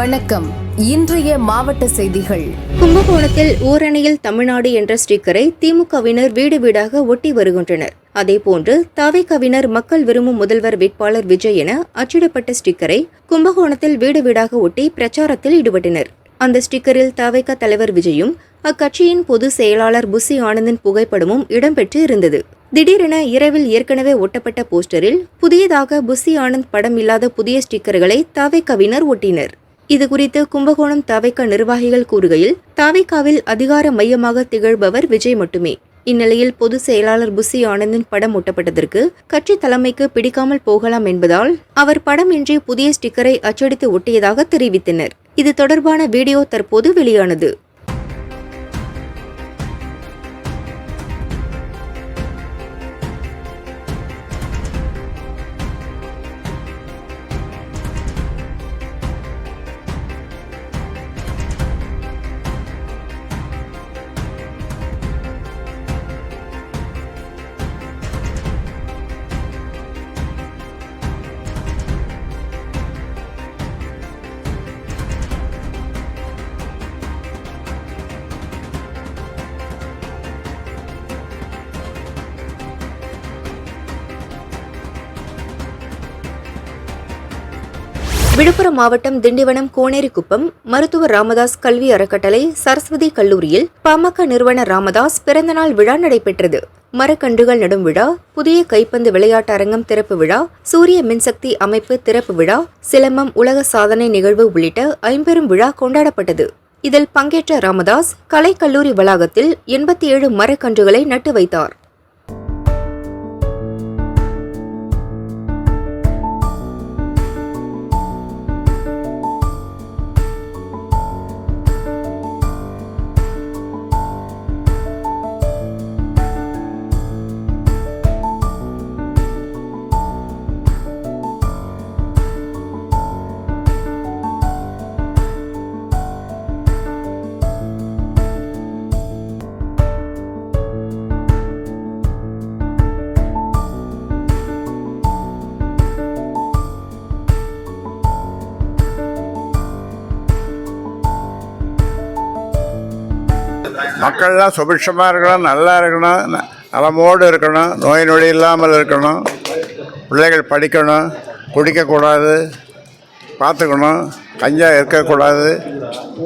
வணக்கம். இன்றைய மாவட்ட செய்திகள். கும்பகோணத்தில் ஊரணியில் தமிழ்நாடு என்ற ஸ்டிக்கரை திமுகவினர் வீடு வீடாக ஒட்டி வருகின்றனர். அதேபோன்று தவிகவினர் மக்கள் விரும்பும் முதல்வர் வேட்பாளர் விஜய் என அச்சிடப்பட்ட ஸ்டிக்கரை கும்பகோணத்தில் வீடு வீடாக ஒட்டி பிரச்சாரத்தில் ஈடுபட்டனர். அந்த ஸ்டிக்கரில் தவிக தலைவர் விஜயும் அக்கட்சியின் பொதுச் செயலாளர் புசி ஆனந்தின் புகைப்படமும் இடம்பெற்று இருந்தது. திடீரென இரவில் ஏற்கனவே ஒட்டப்பட்ட போஸ்டரில் புதியதாக புசி ஆனந்த் படம் இல்லாத புதிய ஸ்டிக்கர்களை தவிகவினர் ஒட்டினர். இதுகுறித்து கும்பகோணம் தவைக்க நிர்வாகிகள் கூறுகையில் தவைக்காவில் அதிகார மையமாக திகழ்பவர் விஜய் மட்டுமே. இந்நிலையில் பொதுச் செயலாளர் புசி ஆனந்தின் படம் ஒட்டப்பட்டதற்கு கட்சி தலைமைக்கு பிடிக்காமல் போகலாம் என்பதால் அவர் படம் இன்றி புதிய ஸ்டிக்கரை அச்சடித்து ஒட்டியதாக தெரிவித்தனர். இது தொடர்பான வீடியோ தற்போது வெளியானது. விழுப்புரம் மாவட்டம் திண்டிவனம் கோனேரிக்குப்பம் மருத்துவர் ராமதாஸ் கல்வி அறக்கட்டளை சரஸ்வதி கல்லூரியில் பாமக நிறுவனர் ராமதாஸ் பிறந்தநாள் விழா நடைபெற்றது. மரக்கன்றுகள் நடும் விழா புதிய கைப்பந்து விளையாட்டு அரங்கம் திறப்பு விழா சூரிய மின்சக்தி அமைப்பு திறப்பு விழா சிலம்பம் உலக சாதனை நிகழ்வு உள்ளிட்ட ஐம்பெரும் விழா கொண்டாடப்பட்டது. இதில் பங்கேற்ற ராமதாஸ் கலைக்கல்லூரி வளாகத்தில் எண்பத்தி ஏழு மரக்கன்றுகளை நட்டு வைத்தார். மக்கள்லாம் சுபிக்ஷமாக இருக்கணும் நல்லா இருக்கணும் நலமோடு இருக்கணும் நோய் நொடி இல்லாமல் இருக்கணும் பிள்ளைகள் படிக்கணும் குடிக்கக்கூடாது பார்த்துக்கணும் கஞ்சா இருக்கக்கூடாது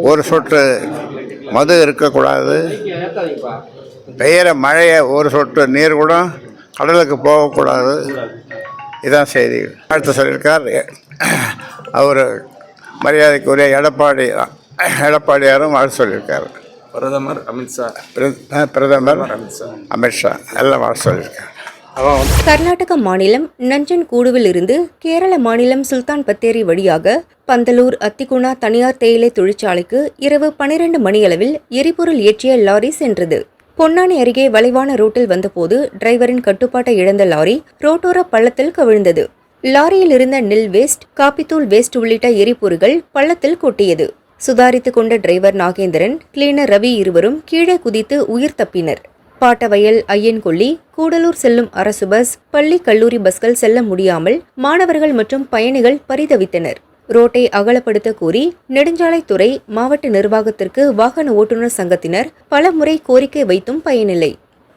ஒரு சொட்டு மது இருக்கக்கூடாது பெய்கிற மழையை ஒரு சொட்டு நீர் கூட கடலுக்கு போகக்கூடாது. இதான் செய்தி. அடுத்து சொல்லியிருக்கார் அவர் மரியாதைக்குரிய எடப்பாடி எடப்பாடியாரும் வாழ்த்து சொல்லியிருக்காரு. பிரதமர் அமித்ஷா பிர- பிரதமர் அமித்ஷா அமித்ஷா எல்லாம் வர சொல்லியிருக்கேன் கர்நாடக மாநிலம் நஞ்சன்கூடுவில் இருந்து கேரள மாநிலம் சுல்தான் பத்தேரி வழியாக பந்தலூர் அத்திகுணா தனியார் தேயிலை தொழிற்சாலைக்கு இரவு பனிரெண்டு மணியளவில் எரிபொருள் ஏற்றிய லாரி சென்றது. பொன்னானி அருகே வளைவான ரோட்டில் வந்தபோது டிரைவரின் கட்டுப்பாட்டை இழந்த லாரி ரோட்டோர பள்ளத்தில் கவிழ்ந்தது. லாரியில் இருந்த நெல் வேஸ்ட் காப்பித்தூள் வேஸ்ட் உள்ளிட்ட எரிபொருள்கள் பள்ளத்தில் கொட்டியது. சுதாரித்து கொண்ட டிரைவர் நாகேந்திரன் கிளீனர் ரவி இருவரும் கீழே குதித்து உயிர் தப்பினர். பாட்டவயல் ஐயன்கொல்லி கூடலூர் செல்லும் அரசு பஸ் பள்ளி கல்லூரி பஸ்கள் செல்ல முடியாமல் மாணவர்கள் மற்றும் பயணிகள் பரிதவித்தனர். ரோட்டை அகலப்படுத்த கோரி நெடுஞ்சாலைத்துறை மாவட்ட நிர்வாகத்திற்கு வாகன ஓட்டுநர் சங்கத்தினர் பல முறை கோரிக்கை வைத்தும் பயனில்லை.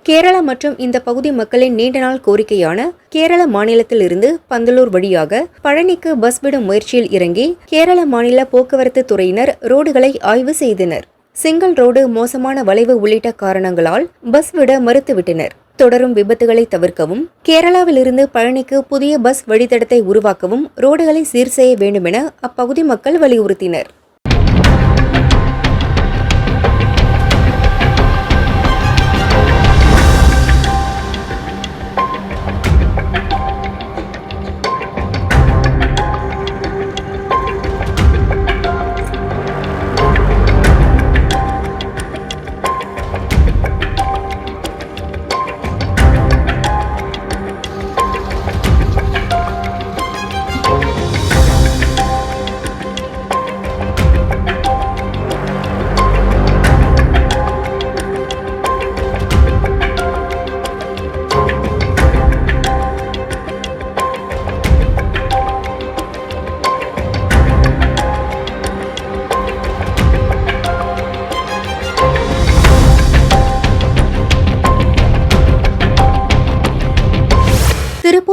கேரளா மற்றும் இந்த பகுதி மக்களின் நீண்ட நாள் கோரிக்கையான கேரள மாநிலத்தில் இருந்து பந்தலூர் வழியாக பழனிக்கு பஸ் விடும் முயற்சியில் இறங்கி கேரள மாநில போக்குவரத்து துறையினர் ரோடுகளை ஆய்வு செய்தனர். சிங்கிள் ரோடு மோசமான வளைவு உள்ளிட்ட காரணங்களால் பஸ் விட மறுத்துவிட்டனர். தொடரும் விபத்துகளை தவிர்க்கவும் கேரளாவிலிருந்து பழனிக்கு புதிய பஸ் வழித்தடத்தை உருவாக்கவும் ரோடுகளை சீர் செய்ய வேண்டுமென அப்பகுதி மக்கள் வலியுறுத்தினர்.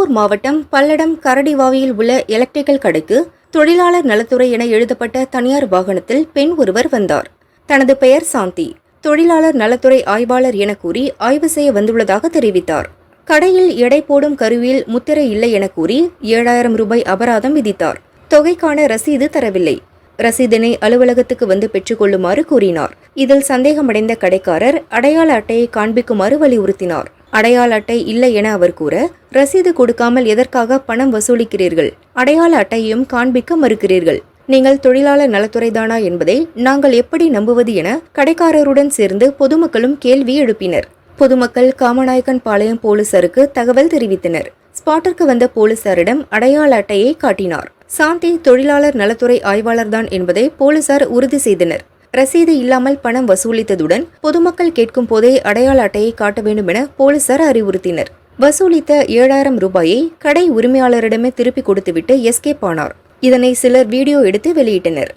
மாவட்டம் பல்லடம் கரடிவாவியில் உள்ள எலக்ட்ரிக்கல் கடைக்கு தொழிலாளர் நலத்துறை என எழுதப்பட்ட தனியார் வாகனத்தில் பெண் ஒருவர் வந்தார். தனது பெயர் சாந்தி. தொழிலாளர் நலத்துறை ஆய்வாளர் என கூறி ஆய்வு செய்ய வந்துள்ளதாக தெரிவித்தார். கடையில் எடை போடும் கருவியில் முத்திரை இல்லை என கூறி ஏழாயிரம் ரூபாய் அபராதம் விதித்தார். தொகைக்கான ரசீது தரவில்லை. ரசீதினை அலுவலகத்துக்கு வந்து பெற்றுக்கொள்ளுமாறு கூறினார். இதில் சந்தேகமடைந்த கடைக்காரர் அடையாள அட்டையை காண்பிக்குமாறு வலியுறுத்தினார். அடையாள அட்டை இல்லை என அவர் கூற ரசீது கொடுக்காமல் எதற்காக பணம் வசூலிக்கிறீர்கள்? அடையாள அட்டையையும் காண்பிக்க மறுக்கிறீர்கள். நீங்கள் தொழிலாளர் நலத்துறைதானா என்பதை நாங்கள் எப்படி நம்புவது என கடைக்காரருடன் சேர்ந்து பொதுமக்களும் கேள்வி எழுப்பினர். பொதுமக்கள் காமநாயக்கன் பாளையம் போலீசாருக்கு தகவல் தெரிவித்தனர். ஸ்பாட்டிற்கு வந்த போலீசாரிடம் அடையாள அட்டையை காட்டினார். சாந்தி தொழிலாளர் நலத்துறை ஆய்வாளர்தான் என்பதை போலீசார் உறுதி செய்தனர். ரசீது இல்லாமல் பணம் வசூலித்ததுடன் பொதுமக்கள் கேட்கும் போதே அடையாள அட்டையை காட்ட வேண்டும் என போலீசார் அறிவுறுத்தினர். வசூலித்த ஏழாயிரம் ரூபாயை கடை உரிமையாளரிடமே திருப்பி கொடுத்துவிட்டு எஸ்கேப் ஆனார். இதனை சிலர் வீடியோ எடுத்து வெளியிட்டனர்.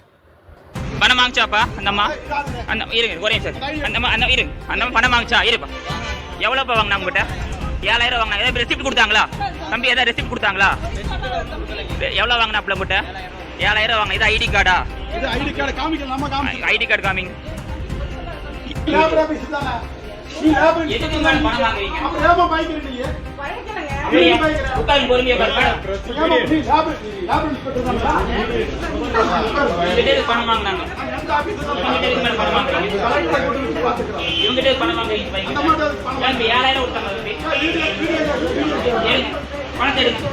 பணம் வாங்கிச்சாப்பா? அந்தம்மா? அந்த இருங்க ஒரே சார் அந்தம்மா அந்த பணம் வாங்கிச்சா? இருப்பா. எவ்வளோப்பா வாங்கினா உங்ககிட்ட? ஏழாயிரம் வாங்கினா ஏதாவது ரெசிப்ட் கொடுத்தாங்களா? தம்பி ஏதாவது ரெசிப்ட் கொடுத்தாங்களா? எவ்வளோ வாங்கினாப்புல உங்ககிட்ட? ஏழாயிரம் வாங்கினா இது ஐடி கார்டா? இது ஐடி கார்டு காமிக்கல நம்ம காமி ஐடி கார்டு காமிங் லேபர் ஆபீஸ் தானே? நீ லேபர் எதுக்கு மேடம் பணம் வாங்குறீங்க? அப்ப ஏமா பாய்க்கிறீங்க அப்படியே உட்காந்து பொறுமையா பாருங்க ஏமா நீ லேபர் லேபர் இன்ஸ்பெக்டர் தானே இவங்ககிட்ட எதுக்கு பணம் வாங்கினாங்க? எந்த ஆபீஸ் இவங்ககிட்ட எதுக்கு மேடம் பணம் வாங்குறீங்க? இவங்ககிட்ட எதுக்கு பணம் வாங்குறீங்க தம்பி ஏழாயிரம் கொடுத்தாங்க தம்பி எடுங்க பணத்தை எடுங்க.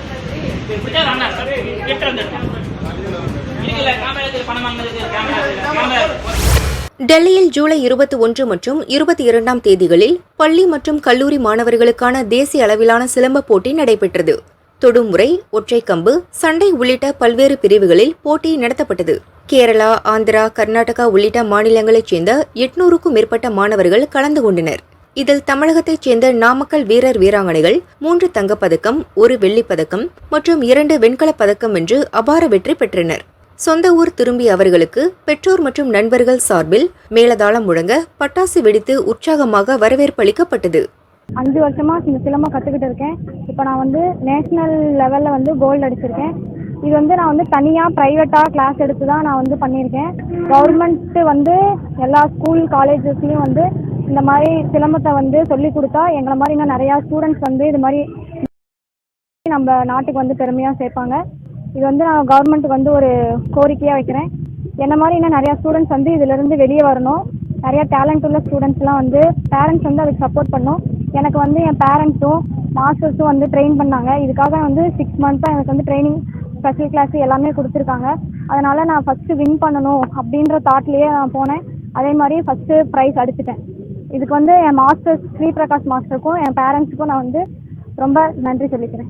டெல்லியில் ஜூலை இருபத்தி ஒன்று மற்றும் இருபத்தி இரண்டாம் தேதிகளில் பள்ளி மற்றும் கல்லூரி மாணவர்களுக்கான தேசிய அளவிலான சிலம்ப போட்டி நடைபெற்றது. தொடுமுறை ஒற்றை கம்பு சண்டை உள்ளிட்ட பல்வேறு பிரிவுகளில் போட்டி நடத்தப்பட்டது. கேரளா ஆந்திரா கர்நாடகா உள்ளிட்ட மாநிலங்களைச் சேர்ந்த எட்நூறுக்கும் மேற்பட்ட மாணவர்கள் கலந்து கொண்டனர். இதில் தமிழகத்தைச் சேர்ந்த நாமக்கல் வீரர் வீராங்கனைகள் மூன்று தங்கப்பதக்கம் ஒரு வெள்ளிப்பதக்கம் மற்றும் இரண்டு வெண்கலப் பதக்கம் என்று அபார வெற்றி பெற்றனர். சொந்த ஊர் திரும்பிய அவர்களுக்கு பெற்றோர் மற்றும் நண்பர்கள் சார்பில் மேலதாளம் முழங்க பட்டாசு வெடித்து உற்சாகமாக வரவேற்பு அளிக்கப்பட்டது. அஞ்சு வருஷமா இந்த சிலம்பம் கற்றுக்கிட்டு இருக்கேன். இப்போ நான் வந்து நேஷ்னல் லெவலில் வந்து கோல்டு அடிச்சிருக்கேன். இது வந்து நான் வந்து தனியாக ப்ரைவேட்டாக கிளாஸ் எடுத்து தான் நான் வந்து பண்ணியிருக்கேன். கவர்மெண்ட்டு வந்து எல்லா ஸ்கூல் காலேஜஸ்லேயும் வந்து இந்த மாதிரி சிலம்பத்தை வந்து சொல்லி கொடுத்தா எங்களை மாதிரி இன்னும் நிறையா ஸ்டூடெண்ட்ஸ் வந்து இது மாதிரி நம்ம நாட்டுக்கு வந்து பெருமையாக சேர்ப்பாங்க. இது வந்து நான் கவர்மெண்ட்டுக்கு வந்து ஒரு கோரிக்கையாக வைக்கிறேன். என்ன மாதிரி இன்னும் நிறையா ஸ்டூடெண்ட்ஸ் வந்து இதிலிருந்து வெளியே வரணும். நிறையா டேலண்ட் உள்ள ஸ்டூடெண்ட்ஸ்லாம் வந்து பேரண்ட்ஸ் வந்து அதுக்கு சப்போர்ட் பண்ணும் எனக்கு வந்து என் பேரண்ட்ஸும் மாஸ்டர்ஸும் வந்து ட்ரெயின் பண்ணாங்க. இதுக்காக வந்து சிக்ஸ் மந்த்தாக எனக்கு வந்து ட்ரைனிங் ஸ்பெஷல் கிளாஸ் எல்லாமே கொடுத்துருக்காங்க. அதனால் நான் ஃபஸ்ட்டு வின் பண்ணணும் அப்படின்ற தாட்லேயே நான் போனேன். அதே மாதிரி ஃபஸ்ட்டு ப்ரைஸ் அடிச்சிட்டேன். இதுக்கு வந்து என் மாஸ்டர் ஸ்ரீ பிரகாஷ் மாஸ்டருக்கும் என் பேரண்ட்ஸுக்கும் நான் வந்து ரொம்ப நன்றி சொல்லிக்கிறேன்.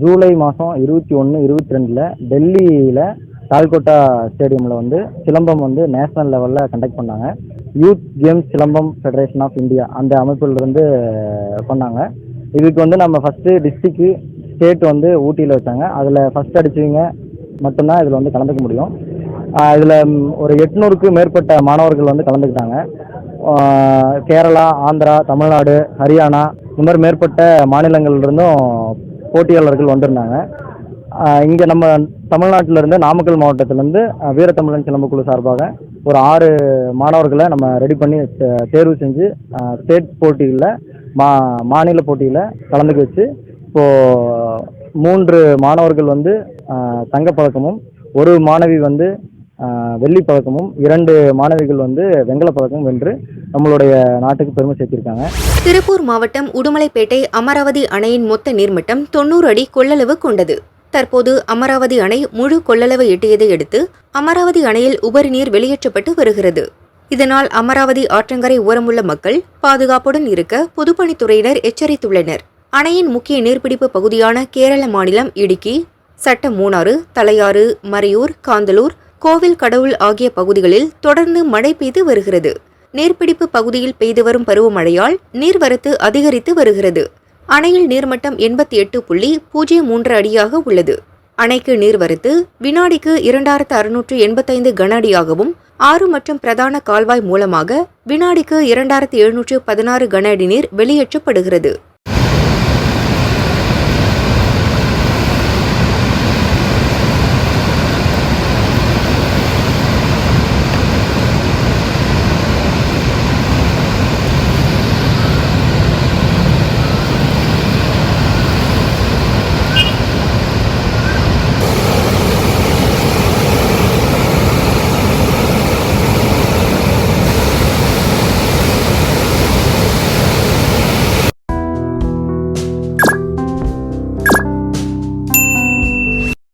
ஜூலை மாதம் இருபத்தி ஒன்று இருபத்தி ரெண்டில் டெல்லியில் தால்கோட்டா ஸ்டேடியமில் வந்து சிலம்பம் வந்து நேஷனல் லெவலில் கண்டக்ட் பண்ணாங்க. Youth games Silambam federation of India அந்த அமைப்பிலிருந்து பண்ணாங்க. இதுக்கு வந்து நம்ம ஃபஸ்ட்டு டிஸ்ட்ரிக்கு ஸ்டேட் வந்து ஊட்டியில் வச்சாங்க. அதில் ஃபஸ்ட் அடிச்சவங்க மட்டும்தான் இதில் வந்து கலந்துக்க முடியும். இதில் ஒரு எட்நூறுக்கு மேற்பட்ட மாணவர்கள் வந்து கலந்துக்கிட்டாங்க. கேரளா ஆந்திரா தமிழ்நாடு ஹரியானா இந்த மாதிரி மேற்பட்ட மாநிலங்கள்லேருந்தும் போட்டியாளர்கள் வந்திருந்தாங்க. இங்கே நம்ம தமிழ்நாட்டிலேருந்து நாமக்கல் மாவட்டத்திலேருந்து வீரத்தமிழன் சிலம்புக்குழு சார்பாக ஒரு ஆறு மாணவர்களை நம்ம ரெடி பண்ணி தேர்வு செஞ்சு ஸ்டேட் போட்டியில் மா மாநில போட்டியில் கலந்துக்க வச்சு இப்போது மூன்று மாணவர்கள் வந்து ஆஹ் தங்கப்பதக்கமும் ஒரு மாணவி வந்து வெள்ளி பதக்கமும் இரண்டு மாணவிகள் வந்து வெண்கலப் பதக்கமும் வென்று நம்மளுடைய நாட்டுக்கு பெருமை சேர்த்திருக்காங்க. திருப்பூர் மாவட்டம் உடுமலைப்பேட்டை அமராவதி அணையின் மொத்த நீர்மட்டம் தொண்ணூறு அடி கொள்ளளவு கொண்டது. தற்போது அமராவதி அணை முழு கொள்ளளவு எட்டியதை அடுத்து அமராவதி அணையில் உபரி நீர் வெளியேற்றப்பட்டு வருகிறது. இதனால் அமராவதி ஆற்றங்கரை ஓரமுள்ள மக்கள் பாதுகாப்புடன் இருக்க பொதுப்பணித்துறையினர் எச்சரித்துள்ளனர். அணையின் முக்கிய நீர்பிடிப்பு பகுதியான கேரள மாநிலம் இடுக்கி சட்ட மூணாறு தலையாறு மறையூர் காந்தலூர் கோவில் கடவுள் ஆகிய பகுதிகளில் தொடர்ந்து மழை பெய்து வருகிறது. நீர்பிடிப்பு பகுதியில் பெய்து வரும் பருவமழையால் நீர்வரத்து அதிகரித்து வருகிறது. அணையில் நீர்மட்டம் எண்பத்தி எட்டு புள்ளி பூஜ்ஜியம் மூன்று அடியாக உள்ளது. அணைக்கு நீர்வரத்து வினாடிக்கு இரண்டாயிரத்து அறுநூற்று எண்பத்தைந்து கன அடியாகவும் ஆறு மற்றும் பிரதான கால்வாய் மூலமாக வினாடிக்கு இரண்டாயிரத்து எழுநூற்று பதினாறு கன அடி நீர் வெளியேற்றப்படுகிறது.